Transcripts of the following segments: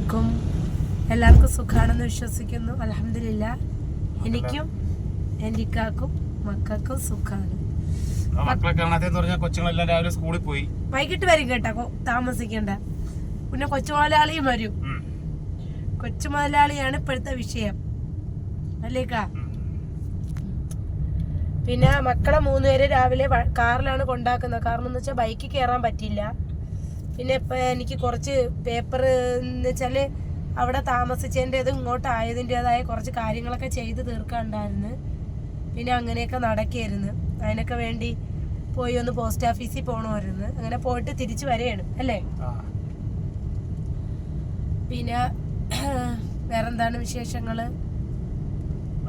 അലൈക്കും. എല്ലാവർക്കും സുഖാണെന്ന് വിശ്വസിക്കുന്നു. അലഹമില്ല എനിക്കും എന്റെ ഇക്കാക്കും മക്കൾക്കും സുഖാണ്. ആ മക്കളെ കാണാത്തെന്ന് പറഞ്ഞാൽ കൊച്ചുങ്ങളെല്ലാം രാവിലെ സ്കൂളിൽ പോയി. വൈകിട്ട് വരും കേട്ടോ. താമസിക്കണ്ട. പിന്നെ കൊച്ചു മുതലാളിയും വരും. കൊച്ചു മുതലാളിയാണ് ഇപ്പോഴത്തെ വിഷയം. അല്ലേക്കാ. പിന്നെ മക്കളെ മൂന്നുപേര് രാവിലെ കാറിലാണ് കൊണ്ടാക്കുന്നത്. കാരണം എന്ന് വെച്ചാൽ ബൈക്കിൽ കയറാൻ പറ്റില്ല പിന്നെ ഇപ്പം എനിക്ക് കുറച്ച് പേപ്പർ എന്ന് വെച്ചാൽ അവിടെ താമസിച്ചതിന്റെതും ഇങ്ങോട്ട് ആയതിന്റെതായ കുറച്ച് കാര്യങ്ങളൊക്കെ ചെയ്ത് തീർക്കാനുണ്ടായിരുന്നു പിന്നെ അങ്ങനെയൊക്കെ നടക്കായിരുന്നു അതിനൊക്കെ വേണ്ടി പോയി ഒന്ന് പോസ്റ്റ് ഓഫീസിൽ പോകണമായിരുന്നു അങ്ങനെ പോയിട്ട് തിരിച്ചു വരെയാണ് അല്ലേ. പിന്നെ വേറെന്താണ് വിശേഷങ്ങൾ?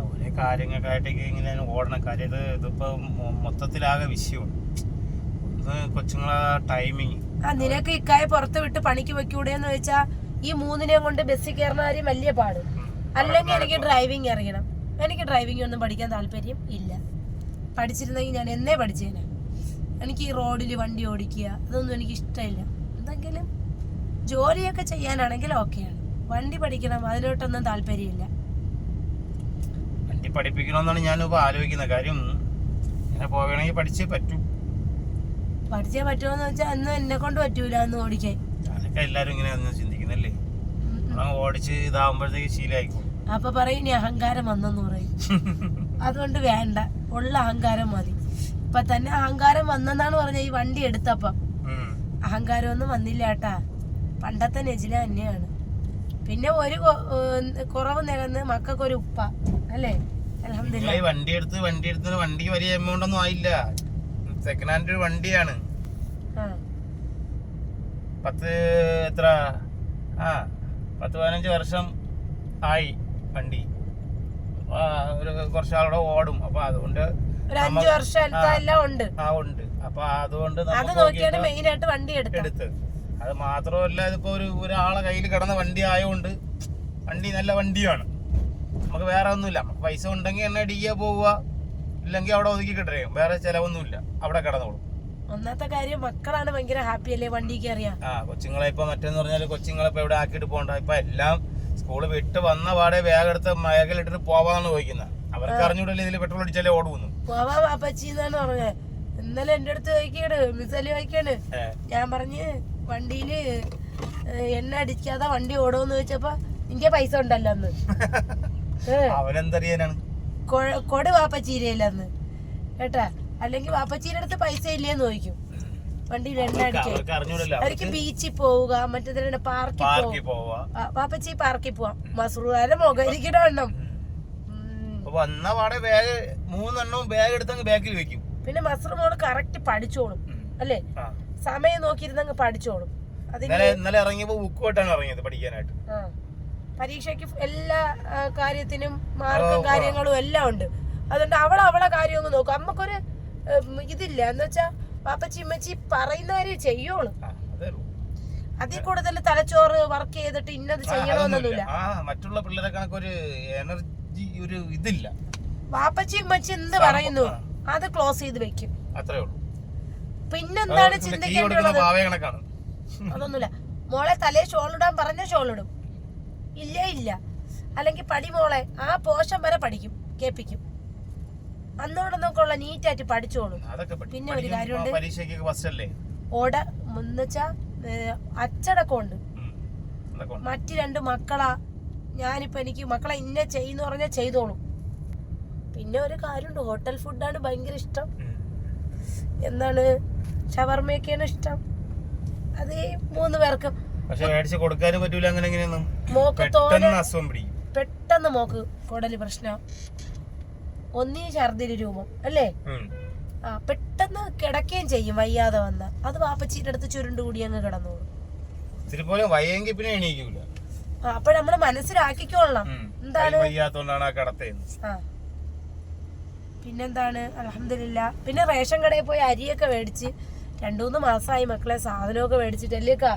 ഒരേ കാര്യങ്ങൾക്കായിട്ടേക്ക് ഇങ്ങനെ ഓടണ. കാര്യം ഇത് ഇതിപ്പോ മൊ- മൊത്തത്തിലാകെ വിഷയമാണ്. കൊച്ചുങ്ങളെ ടൈമിങ് ആ നിനക്ക് ഇക്കായ പുറത്ത് വിട്ട് പണിക്ക് വെക്കൂടെന്ന് വെച്ചാ ഈ മൂന്നിനെ കൊണ്ട് ബസ്സിൽ കയറുന്ന കാര്യം വലിയ പാട്. അല്ലെങ്കിൽ എനിക്ക് ഡ്രൈവിംഗ് അറിയണം. എനിക്ക് ഡ്രൈവിംഗ് ഒന്നും പഠിക്കാൻ താല്പര്യം ഇല്ല. പഠിച്ചിരുന്നെങ്കിൽ ഞാൻ എന്നേ പഠിച്ചേനെ. എനിക്ക് ഈ റോഡിൽ വണ്ടി ഓടിക്കുക അതൊന്നും എനിക്ക് ഇഷ്ടമില്ല. എന്തെങ്കിലും ജോലിയൊക്കെ ചെയ്യാനാണെങ്കിൽ ഓക്കെയാണ്. വണ്ടി പഠിക്കണം അതിലോട്ടൊന്നും താല്പര്യമില്ല. വണ്ടി പഠിപ്പിക്കണമെന്നാണ് ഞാനിപ്പോ ആലോചിക്കുന്നത്. കാര്യം ഇങ്ങനെ പോവുകയാണെങ്കിൽ പഠിച്ചേ പറ്റൂ. പഠിച്ചേ പറ്റുമോന്ന് വെച്ചാൽ അന്ന് എന്നെ കൊണ്ട് പറ്റൂല എന്ന് ഓടിക്കാൻ എല്ലാരും ഇങ്ങനെ ഒന്ന് ചിന്തിക്കുന്നല്ലേ? ഓടിച്ച് ഇതാവുമ്പോഴത്തേക്ക് ശീലമായിക്കോളും അപ്പൊ പറയും ഇനി അഹങ്കാരം വന്നെന്ന് പറയും. അതുകൊണ്ട് വേണ്ട. ഉള്ള അഹങ്കാരം മതി. ഇപ്പൊ തന്നെ അഹങ്കാരം വന്നെന്നാണ് പറഞ്ഞ ഈ വണ്ടി എടുത്തപ്പ. അഹങ്കാരം അഹങ്കാരമൊന്നും വന്നില്ല കേട്ടാ. പണ്ടത്തെ നെജില തന്നെയാണ്. പിന്നെ ഒരു കുറവ് നികന്ന് മക്കൾക്കൊരു ഉപ്പ. അല്ലേ? വണ്ടി എടുത്ത് വണ്ടി എടുത്ത് വണ്ടിക്ക് വലിയ എമൗണ്ട് ഒന്നും ആയില്ല. സെക്കൻഡ് ഹാൻഡ് ഒരു വണ്ടിയാണ് പത്ത് എത്ര? ആ പത്ത് പതിനഞ്ച് വർഷം ആയി വണ്ടി. ഒരു കുറച്ച് ആളോടെ ഓടും. അപ്പൊ അതുകൊണ്ട് ആ. ഉണ്ട്. അപ്പൊ അതുകൊണ്ട് അത് എടുത്ത് മാത്രമല്ല ഇതിപ്പോ ഒരു ഒരാളെ കയ്യിൽ കിടന്ന വണ്ടി ആയതുകൊണ്ട് വണ്ടി നല്ല വണ്ടിയാണ്. നമുക്ക് വേറെ ഒന്നുമില്ല. നമുക്ക് പൈസ ഉണ്ടെങ്കിൽ എന്നെ അടിക്കുക പോവുക. ഇല്ലെങ്കിൽ അവിടെ ഒതുക്കി കിട്ടറിയും വേറെ ചെലവൊന്നുമില്ല. അവിടെ കിടന്നോളൂ. ഒന്നാമത്തെ കാര്യം മക്കളാണ് ഭയങ്കര ഹാപ്പി അല്ലേ വണ്ടി കയറിയാ? ആ കൊച്ചുങ്ങളെ ഇപ്പൊ മറ്റേന്ന് പറഞ്ഞാൽ കൊച്ചുങ്ങളെ ഇപ്പൊ ഇവിടെ ആക്കിയിട്ട് പോകണ്ട. ഇപ്പൊ എല്ലാം സ്കൂൾ വിട്ട് വന്ന പാടെ ബാഗ് എടുത്ത് മേഖലിട്ടിട്ട് പോവാന്ന് ചോദിക്കുന്നത് അവർക്ക് അറിഞ്ഞൂടല്ലേ ഇതിൽ പെട്രോൾ അടിച്ചാലേ ഓടുന്നു പോവാ വാപ്പച്ചി എന്നാണ് പറഞ്ഞത് ഇന്നലെ എന്റെ അടുത്ത് ചോദിക്കാണ് മിസലി ചോദിക്കാണ്. ഞാൻ പറഞ്ഞ് വണ്ടിയിൽ എണ്ണ അടിക്കാതെ വണ്ടി ഓടുമെന്ന് ചോദിച്ചപ്പോ നിന്റെ പൈസ ഉണ്ടല്ലോ അന്ന്. അവനെന്തറിയാനാണ്? കൊട് വാപ്പച്ചീരയില്ലെന്ന് കേട്ടാ? അല്ലെങ്കിൽ വാപ്പച്ചീര അടുത്ത് പൈസ ഇല്ലേന്ന് ചോദിക്കും. വണ്ടി എണ്ണ അവർക്ക് ബീച്ചിൽ പോവുക മറ്റേ പാർക്കിൽ പാർക്കിൽ പോവുക വാപ്പച്ചി പാർക്കിൽ പോവാം. മസറൂകാരെ മുഖം ഇരിക്കണ എണ്ണം വന്ന പാടെ ബാഗ് മൂന്നെണ്ണവും ബാഗ് എടുത്തങ്ങ് ബാക്കിൽ വെക്കും. പിന്നെ മസറു മോൾ കറക്റ്റ് പഠിച്ചോളും. അല്ലേ? സമയം നോക്കിയിരുന്നങ്ങ് പഠിച്ചോളും. ഇന്നലെ ഇറങ്ങിയപ്പോ ബുക്ക് പോയിട്ടാണ് ഇറങ്ങിയത് പഠിക്കാനായിട്ട്. ആ. പരീക്ഷയ്ക്ക് എല്ലാ കാര്യത്തിനും മാർക്കും. കാര്യങ്ങളും എല്ലാം ഉണ്ട്. അതുകൊണ്ട് അവൾ അവളെ കാര്യം ഒന്ന് നോക്കും. അമ്മക്കൊരു ഇതില്ല. എന്ന് വെച്ചാ പാപ്പച്ചി ഇമ്മച്ചി പറയുന്ന കാര്യം ചെയ്യുള്ളൂ ആ, അതേ ഉള്ളൂ. അതിൽ കൂടുതൽ തലച്ചോറ് വർക്ക് ചെയ്തിട്ട് ഇന്നത് ചെയ്യണമെന്നൊന്നുമില്ല. മറ്റുള്ള പിള്ളേരെ കണക്കൊരു എനർജി ഒരു ഇതില്ല. പാപ്പച്ചി ഇമ്മച്ചി എന്ത് പറയുന്നു. അത് ക്ലോസ് ചെയ്ത് വെക്കും. അത്രേ ഉള്ളൂ. പിന്നെന്താണ് ചിന്തിക്കേണ്ടത് അതൊന്നുമില്ല. മോളെ തലേ ഷോളിടാൻ പറഞ്ഞ ഷോളിടും. ഇല്ല ഇല്ല. അല്ലെങ്കിൽ പടിമോളെ ആ പോഷൻ വരെ പഠിക്കും കേൾപ്പിക്കും. അന്നോടൊന്നൊക്കെ നോക്കുള്ള നീറ്റായിട്ട് പഠിച്ചോളും. പിന്നെ ഒരു കാര്യമുണ്ട്. ഓട എന്നുവെച്ചാ അച്ചടക്കം ഉണ്ട്. ഉം. അതൊക്കെ ഉണ്ട്. മറ്റു രണ്ട് മക്കളാ. ഞാനിപ്പോ എനിക്ക് മക്കളെ ഇന്ന ചെയ്യുന്ന പറഞ്ഞാൽ ചെയ്തോളും. പിന്നെ ഒരു കാര്യമുണ്ട്. ഹോട്ടൽ ഫുഡാണ് ഭയങ്കര ഇഷ്ടം. എന്താണ്? ഷവർമയൊക്കെയാണ് ഇഷ്ടം. അത് മൂന്ന് പേർക്കും പക്ഷെ മേടിച്ച് കൊടുക്കാനും പറ്റൂല അങ്ങനെ എങ്ങനെയൊന്നും മോക്ക് പെട്ടെന്ന് അസുഖം പിടിക്കും. പെട്ടെന്ന് മോക്ക് കുടൽ പ്രശ്നം. ഒന്നീ ഛർദിൽ രൂപം അല്ലേ? ആ പെട്ടെന്ന് കിടക്കുകയും ചെയ്യും വയ്യാതെ വന്ന. അത് വാപ്പച്ചീന്റെ അടുത്ത് ചുരുണ്ട് കൂടി അങ്ങ് കിടന്നോളും. ഇത്തിരി പോലെ വയ്യെങ്കിൽ പിന്നെ എണീക്കൂല. അപ്പൊ നമ്മൾ മനസ്സിലാക്കിക്കൊള്ളണം എന്താണ്? കൈ വയ്യാത്തോണ്ടാണ് ആ കടത്തേന്ന്. ആ. പിന്നെന്താണ്? അലഹമില്ല പിന്നെ റേഷൻ കടയിൽ പോയി അരിയൊക്കെ മേടിച്ച് രണ്ടു മൂന്ന് മാസമായി മക്കളെ സാധനമൊക്കെ മേടിച്ചിട്ടല്ലേക്കാ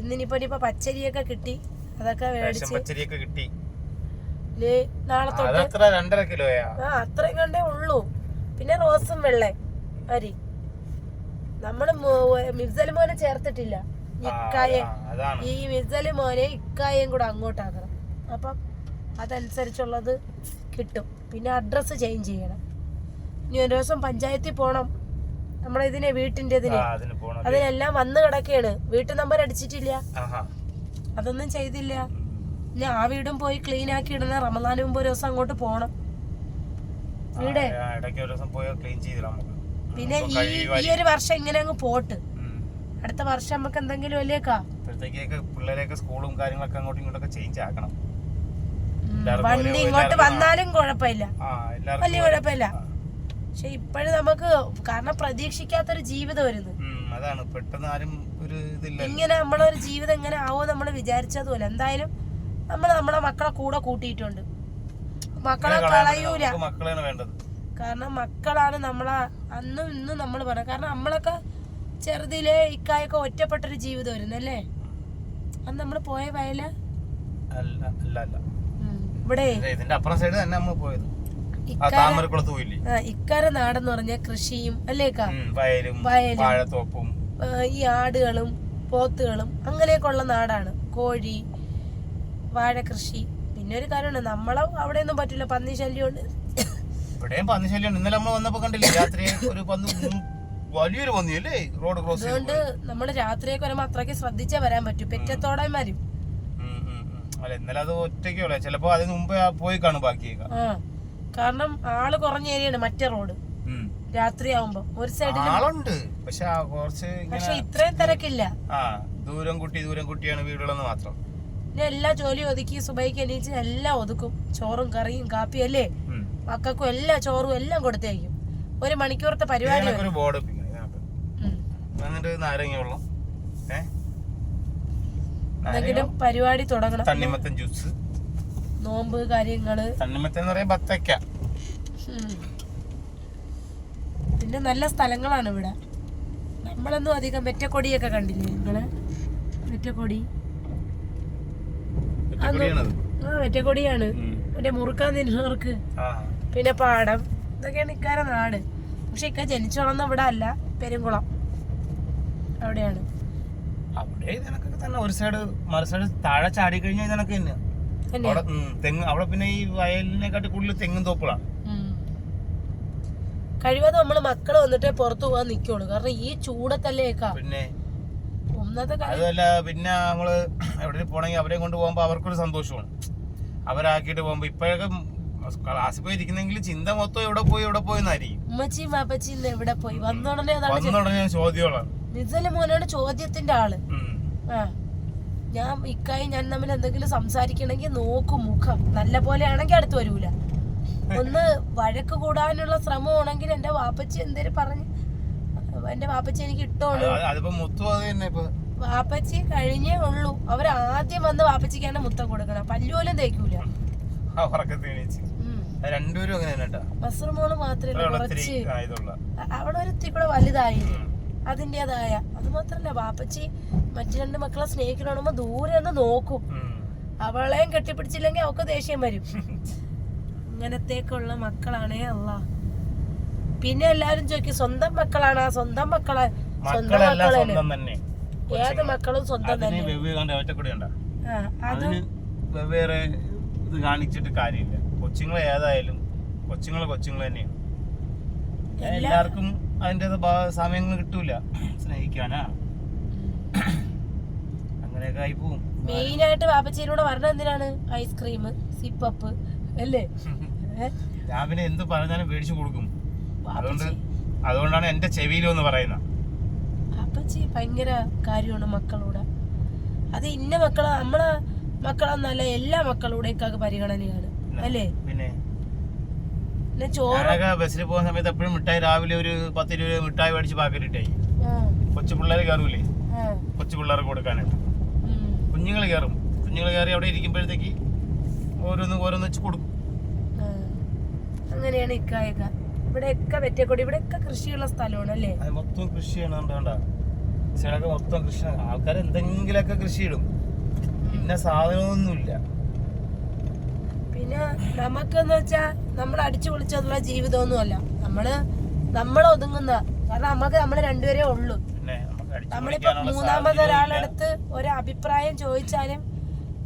ഇന്നിനിപ്പോ ഇനിയിപ്പോ പച്ചരിയൊക്കെ കിട്ടി. അതൊക്കെ പച്ചരിയൊക്കെ കിട്ടി. നാളെ തൊട്ട് രണ്ടര കിലോയാ? ആ അത്രയും കണ്ടേ ഉള്ളൂ. പിന്നെ റോസും വെള്ള അരി. നമ്മൾ മിഫ്സൽ മോനെ ചേർത്തിട്ടില്ല. ഇക്കായെ. ഈ മിസൽ മോനെ ഇക്കായും കൂടെ അങ്ങോട്ടാക്കണം. അപ്പം അതനുസരിച്ചുള്ളത് കിട്ടും. പിന്നെ അഡ്രസ്സ് ചേഞ്ച് ചെയ്യണം. ഇനി ഒരു ദിവസം പഞ്ചായത്തിൽ പോണം. നമ്മളെ ഇതിനെ വീട്ടിന്റെ അതിനെല്ലാം വന്ന് കിടക്കുകയാണ് വീട്ടു നമ്പർ അടിച്ചിട്ടില്ല. അതൊന്നും ചെയ്തില്ല. ഇനി ആ വീടും പോയി ക്ലീൻ ആക്കി ഇടുന്ന റമദാന് മുമ്പ് ഒരു ദിവസം അങ്ങോട്ട് പോണം. വീടേ. പിന്നെ ഈ ഒരു വർഷം ഇങ്ങനെ അങ്ങ് പോട്ട്. അടുത്ത വർഷം നമുക്ക് എന്തെങ്കിലും അല്ലേക്കാ? പിള്ളേരെയൊക്കെ സ്കൂളും കാര്യങ്ങളൊക്കെ അങ്ങോട്ടും ഇങ്ങോട്ടൊക്കെ ചേഞ്ച് ആക്കണം. വണ്ടി ഇങ്ങോട്ട് വന്നാലും കുഴപ്പമില്ല. വലിയ കുഴപ്പമില്ല. പക്ഷെ ഇപ്പോഴും നമുക്ക് കാരണം പ്രതീക്ഷിക്കാത്തൊരു ജീവിതം വരുന്നു. അതാണ്. പെട്ടെന്ന് ആരും ഒരു ഇതില്ല ഇങ്ങനെ നമ്മളൊരു ജീവിതം എങ്ങനെ ആവോ നമ്മൾ വിചാരിച്ചതുപോലെ എന്തായാലും നമ്മൾ നമ്മളെ മക്കളെ കൂടെ കൂട്ടിയിട്ടുണ്ട്. മക്കളെ കളയൂല. വേണ്ടത്. കാരണം മക്കളാണ് നമ്മളെ അന്നും ഇന്നും നമ്മൾ പറഞ്ഞത് കാരണം നമ്മളൊക്കെ ചെറുതിലെ ഇക്കായൊക്കെ ഒറ്റപ്പെട്ടൊരു ജീവിതം വരുന്നു അല്ലേ? അന്ന് നമ്മൾ പോയ വയല? ഇവിടെ? ഇതിന്റെ അപ്പുറം സൈഡ് തന്നെ നമ്മൾ പോയത്. താമരക്കുളത്ത് പോയില്ലേ? ഇക്കാര നാടെന്ന് പറഞ്ഞ കൃഷിയും അല്ലേക്കാ? വയലും. വാഴത്തോപ്പും. ഈ ആടുകളും പോത്തുകളും അങ്ങനെയൊക്കെ ഉള്ള നാടാണ്. കോഴി വാഴ കൃഷി പിന്നെ ഒരു കാര്യമുണ്ട് നമ്മളെ അവിടെ ഒന്നും പറ്റില്ല പന്നി ശല്യമുണ്ട്. ഇവിടെയും പന്നി ശല്യം ഇന്നലെ നമ്മൾ വന്നപ്പോ കണ്ടില്ലേ രാത്രി ഒരു പന്നി വലിയൊരു പന്നി അല്ലേ റോഡ് ക്രോസ് അതുകൊണ്ട് നമ്മൾ രാത്രിയൊക്കെ വരുമ്പോ അത്രയ്ക്ക് ശ്രദ്ധിച്ചേ വരാൻ പറ്റൂ. പെറ്റത്തോടെ വരും ഉം, ഉം, ഉം. അല്ല ഇന്നലെ അത് ഒറ്റയ്ക്കുള്ള ചിലപ്പോ അതിന് മുമ്പേ പോയി കാണും ബാക്കിയേക്കാം. കാരണം ആൾ കുറഞ്ഞ ഏരിയയാണ് മറ്റേ റോഡ്. രാത്രി ആവുമ്പോ. ഒരു സൈഡിൽ ആളുണ്ട്. പക്ഷെ കുറച്ച് പക്ഷെ ഇത്രയും തിരക്കില്ല. ദൂരം കുട്ടി ദൂരം കുട്ടിയാണ് വീടുകളെന്ന് മാത്രം. പിന്നെ എല്ലാ ജോലിയും ഒതുക്കി സുബൈക്ക് എണീച്ച് എല്ലാം ഒതുക്കും. ചോറും കറിയും കാപ്പിയും അല്ലേ. മക്കൾക്കും എല്ലാ ചോറും എല്ലാം കൊടുത്തേക്കും. ഒരു മണിക്കൂറത്തെ പരിപാടി എന്തെങ്കിലും പരിപാടി തുടങ്ങണം. ജ്യൂസ് നോമ്പ് കാര്യങ്ങൾ. ബത്തക്ക. പിന്നെ നല്ല സ്ഥലങ്ങളാണ് ഇവിടെ. നമ്മളൊന്നും അധികം വെറ്റക്കൊടിയൊക്കെ കണ്ടില്ലേ നിങ്ങൾ? വെറ്റക്കൊടി. ആ വെറ്റക്കൊടിയാണ് പിന്നെ മറ്റേ മുറുക്കാൻ നിന്നവർക്ക് പിന്നെ പാടം. ഇതൊക്കെയാണ് ഇക്കാര നാട്. പക്ഷെ ഇക്ക ജനിച്ചു വളർന്ന ഇവിടെ അല്ല പെരുംകുളം. അവിടെയാണ്. അവിടെ തന്നെ ഒരു സൈഡ് മറു സൈഡ് താഴെ ചാടി കഴിഞ്ഞാൽ ഇതൊക്കെ അവിടെ ഉം, തെങ്ങ് അവിടെ പിന്നെ ഈ വയലിനെക്കാട്ടി കൂടുതൽ തെങ്ങും തോപ്പുകളാണ്. കഴിവതും നമ്മൾ മക്കൾ വന്നിട്ടേ പുറത്തു പോകാൻ നിക്കുള്ളൂ. കാരണം ഈ ചൂടത്തല്ലേക്കാ. പിന്നെ കാര്യം അതുമല്ല പിന്നെ നമ്മൾ എവിടെ പോണെങ്കിൽ അവരെ കൊണ്ട് പോകുമ്പോ അവർക്കൊരു സന്തോഷമാണ്. അവരാക്കിയിട്ട് പോകുമ്പോ ഇപ്പോഴൊക്കെ ക്ലാസ്സിൽ പോയി ഇരിക്കുന്നെങ്കിൽ ചിന്ത മൊത്തം എവിടെ പോയി എവിടെ പോയി എന്നായിരിക്കും. ഉമ്മച്ചിയും വാപ്പച്ചിയും ഇന്ന് എവിടെ പോയി? വന്നുടനെ അതാണ് വന്നുടനെ നിസല മോനാണ് ചോദ്യത്തിന്റെ ആൾ. ആ. ഞാൻ ഇക്കായി ഞാൻ തമ്മിൽ എന്തെങ്കിലും സംസാരിക്കണമെങ്കിൽ നോക്കും മുഖം. നല്ല പോലെ ആണെങ്കിൽ അടുത്ത് വരൂല. ഒന്ന് വഴക്ക് കൂടാനുള്ള ശ്രമമാണെങ്കിൽ എന്റെ വാപ്പച്ചി എന്തേലും പറഞ്ഞു എന്റെ വാപ്പച്ചി എനിക്ക് ഇട്ടോളൂ. വാപ്പച്ചി കഴിഞ്ഞേ ഉള്ളൂ. അവർ ആദ്യം വന്ന് വാപ്പച്ചിക്കാണ് മുത്തം കൊടുക്കണം. പല്ലുപോലും തേക്കൂല. രണ്ടുപേരും അങ്ങനെ തന്നെ മാത്രമേ അവിടെ ഒരു ഇത്തിരി കൂടെ വലുതായില്ലേ. അതിന്റെതായ അത് മാത്രല്ല വാപ്പച്ചി മറ്റു രണ്ട് മക്കളെ സ്നേഹിക്കണമെന്ന് ദൂരെ ഒന്ന് നോക്കും. അവളെയും കെട്ടിപ്പിടിച്ചില്ലെങ്കിൽ അവൾക്ക് ദേഷ്യം വരും. അങ്ങനത്തേക്കുള്ള മക്കളാണേ അല്ല പിന്നെ എല്ലാരും ചോദിക്കും സ്വന്തം മക്കളാണ് സ്വന്തം മക്കളെ സ്വന്തം മക്കളെ മക്കളല്ലേ സ്വന്തം തന്നെ. ഏത് മക്കളും സ്വന്തം തന്നെ. വെവ്വേറെ ആ, അതിന് ഇത് കാണിച്ചിട്ട് കാര്യമില്ല. കൊച്ചുങ്ങളെ ഏതായാലും കൊച്ചുങ്ങളെ കൊച്ചുങ്ങൾ തന്നെയാണ്. എല്ലാവർക്കും അതിന്റെ സമയങ്ങൾ കിട്ടൂല. സ്നേഹിക്കാനാ. അങ്ങനെയൊക്കെ ആയി പോവും. മെയിൻ ആയിട്ട് വാപ്പച്ചേരിയോട് പറഞ്ഞ എന്തിനാണ്? ഐസ്ക്രീം സിപ്പപ്പ് അല്ലേ? രാവിലെ ഞാൻ പിന്നെ എന്ത് പറഞ്ഞാലും മേടിച്ചു കൊടുക്കും. അതുകൊണ്ട് അതുകൊണ്ടാണ് എന്റെ ചെവിയിലോന്ന് പറയുന്നത്. അപ്പച്ചി ഭയങ്കര കാര്യമാണ് മക്കളോട്. അത് ഇന്ന മക്കളെ നമ്മളെ മക്കളെന്നല്ല എല്ലാ മക്കളുടെ പരിഗണനയാണ്. അല്ലേ? ഞാനൊക്കെ ബസ്സിൽ പോകുന്ന സമയത്ത് എപ്പോഴും മിഠായി രാവിലെ ഒരു പത്ത് ഇരുപത് മിഠായി മേടിച്ച് പാക്കറ്റ് ഇട്ടായി കൊച്ചു പിള്ളേർ കയറൂലേ? കൊച്ചു പിള്ളേർക്ക് കൊടുക്കാനായിട്ട്. കുഞ്ഞുങ്ങൾ കയറും. കുഞ്ഞുങ്ങൾ കയറി അവിടെ ഇരിക്കുമ്പോഴത്തേക്ക് ഓരോന്ന് ഓരോന്ന് വെച്ച് കൊടുക്കും. അങ്ങനെയാണ് അങ്ങനെയാണ് ഇവിടെ ഇവിടെയൊക്കെ വെറ്റക്കൊടി ഇവിടെയൊക്കെ കൃഷിയുള്ള സ്ഥലമാണ് അല്ലേ അത് മൊത്തം കൃഷിയാണ് കണ്ട ചിലക്ക് മൊത്തം കൃഷി ആൾക്കാർ എന്തെങ്കിലുമൊക്കെ കൃഷി ഇടും ഇന്ന സാധനമൊന്നുമില്ല. പിന്നെ നമുക്കെന്ന് വെച്ചാ നമ്മൾ അടിച്ചു പൊളിച്ചതുള്ള ജീവിതമൊന്നും അല്ല നമ്മൾ നമ്മൾ ഒതുങ്ങുന്ന കാരണം നമുക്ക് നമ്മൾ രണ്ടുപേരേ ഉള്ളൂ. നമ്മളിപ്പോ മൂന്നാമത് ഒരാളെടുത്ത് ഒരു അഭിപ്രായം ചോദിച്ചാലും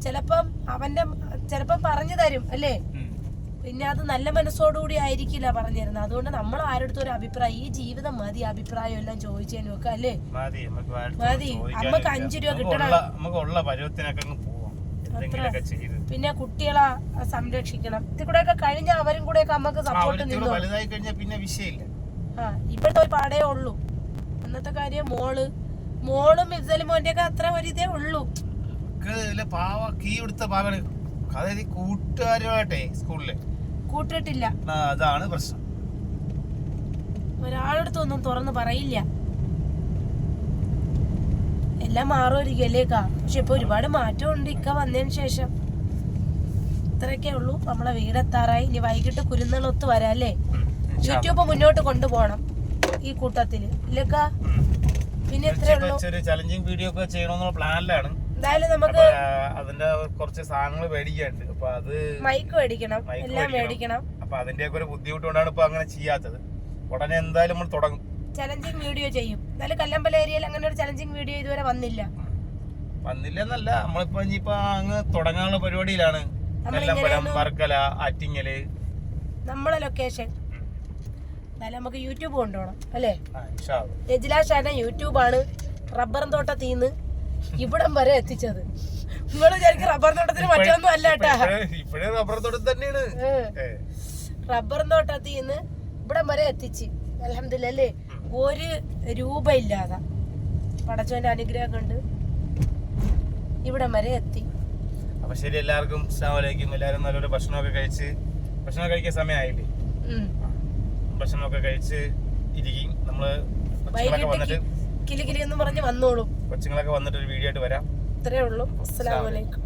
ചിലപ്പം അവന്റെ ചിലപ്പം പറഞ്ഞു തരും അല്ലേ? പിന്നെ അത് നല്ല മനസ്സോടുകൂടി ആയിരിക്കില്ല പറഞ്ഞു തരുന്നത്. അതുകൊണ്ട് നമ്മൾ ആരുടെ ഒരു അഭിപ്രായം ഈ ജീവിതം മതി അഭിപ്രായം എല്ലാം ചോദിച്ചതിനും ഒക്കെ അല്ലേ? മതി നമുക്ക് അഞ്ചു രൂപ നമുക്ക് കിട്ടണം. പിന്നെ കുട്ടികളെ സംരക്ഷിക്കണം. ഇത് കൂടെ ഒക്കെ കഴിഞ്ഞ അവരും കൂടെ ഒക്കെ നമുക്ക് സപ്പോർട്ട് വലുതായി കഴിഞ്ഞാൽ പിന്നെ വിഷയമില്ല. ആ ഇപ്പോഴത്തെ ഒരു പാടേ ഉള്ളൂ. അന്നത്തെ കാര്യം മോൾ മോളും ഇഫ്സലും മോന്റെ ഒക്കെ അത്ര ഒരു ഇതേ ഉള്ളൂ. പാവ കീ എടുത്ത പാവാണ് അതായത് കൂട്ടുകാരുമായിട്ടേ സ്കൂളിൽ. കൂട്ടിട്ടില്ല. അതാണ് പ്രശ്നം. ഒരാളടുത്തൊന്നും തുറന്ന് പറയില്ല. എല്ലാം മാറുമായിരിക്കല്ലേക്കാ പക്ഷെ ഇപ്പൊ ഒരുപാട് മാറ്റമുണ്ട്. ഇക്ക വന്നതിന് ശേഷം. ഇത്രയൊക്കെ ഉള്ളൂ. നമ്മളെ വീടെത്താറായി. ഇനി വൈകിട്ട് കുരുന്നളൊത്ത് വരാം അല്ലേ. യൂട്യൂബ് മുന്നോട്ട് കൊണ്ടുപോകണം ഈ കൂട്ടത്തിൽ. ഇല്ലക്ക പിന്നെ ഇത്രേ ഉള്ളൂ. ചലഞ്ചിങ് വീഡിയോ ഒക്കെ ചെയ്യണമെന്നുള്ള പ്ലാനിലാണ് എന്തായാലും നമുക്ക് അതിന്റെ കുറച്ച് സാധനങ്ങൾ മേടിക്കാനുണ്ട്. അപ്പൊ അത് മൈക്ക് മേടിക്കണം. എല്ലാം മേടിക്കണം. അപ്പൊ അതിന്റെ ഒക്കെ ഒരു ബുദ്ധിമുട്ട് കൊണ്ടാണ് ഇപ്പൊ അങ്ങനെ ചെയ്യാത്തത്. ഉടനെ എന്തായാലും നമ്മൾ തുടങ്ങും. ചലഞ്ചിങ് വീഡിയോ ചെയ്യും. എന്നാലും കല്ലമ്പല ഏരിയയിൽ അങ്ങനെ ഒരു ചലഞ്ചിങ് വീഡിയോ ഇതുവരെ വന്നില്ല. വന്നില്ലെന്നല്ല നമ്മളിപ്പോ ഇനിയിപ്പോ അങ്ങ് തുടങ്ങാനുള്ള പരിപാടിയിലാണ്. കല്ലമ്പലം വർക്കല ആറ്റിങ്ങൽ. നമ്മളെ ലൊക്കേഷൻ എന്നാലും നമുക്ക് യൂട്യൂബ് കൊണ്ടുപോകണം അല്ലേ? ആ, ഇൻഷാ അള്ളാ. രജില ഷാന യൂട്യൂബാണ് റബ്ബർ തോട്ടത്തിന്ന് ഇവിടം വരെ എത്തിച്ചത്. നിങ്ങൾ വിചാരിക്കും റബ്ബർ തോട്ടത്തിന് മറ്റൊന്നും അല്ല ഇപ്പഴേ- റബ്ബർ തോട്ടം തന്നെയാണ്. റബ്ബർ തോട്ടത്തിന്ന് ഇവിടം വരെ എത്തിച്ച്. അലഹമില്ലല്ലേ ഒരു രൂപ ഇല്ലാതെ പടച്ചോന്റെ അനുഗ്രഹം കൊണ്ട് ഇവിടം വരെ എത്തി. അപ്പൊ ശരി എല്ലാവർക്കും അസ്സാമലൈക്കും എല്ലാവരും നല്ലൊരു ഭക്ഷണമൊക്കെ കഴിച്ച് ഭക്ഷണം കഴിക്കാൻ സമയമായില്ലേ. ഭക്ഷണമൊക്കെ കഴിച്ച് ഇരിക്കും. നമ്മൾ കൊച്ചുങ്ങളൊക്കെ വന്നിട്ട് കിലി കിലി എന്ന് പറഞ്ഞ് വന്നോളൂ. കൊച്ചുങ്ങളൊക്കെ വന്നിട്ട് ഒരു വീഡിയോ ആയിട്ട് വരാം. ഇത്രേ ഉള്ളൂ. അസ്സലാമലൈക്കും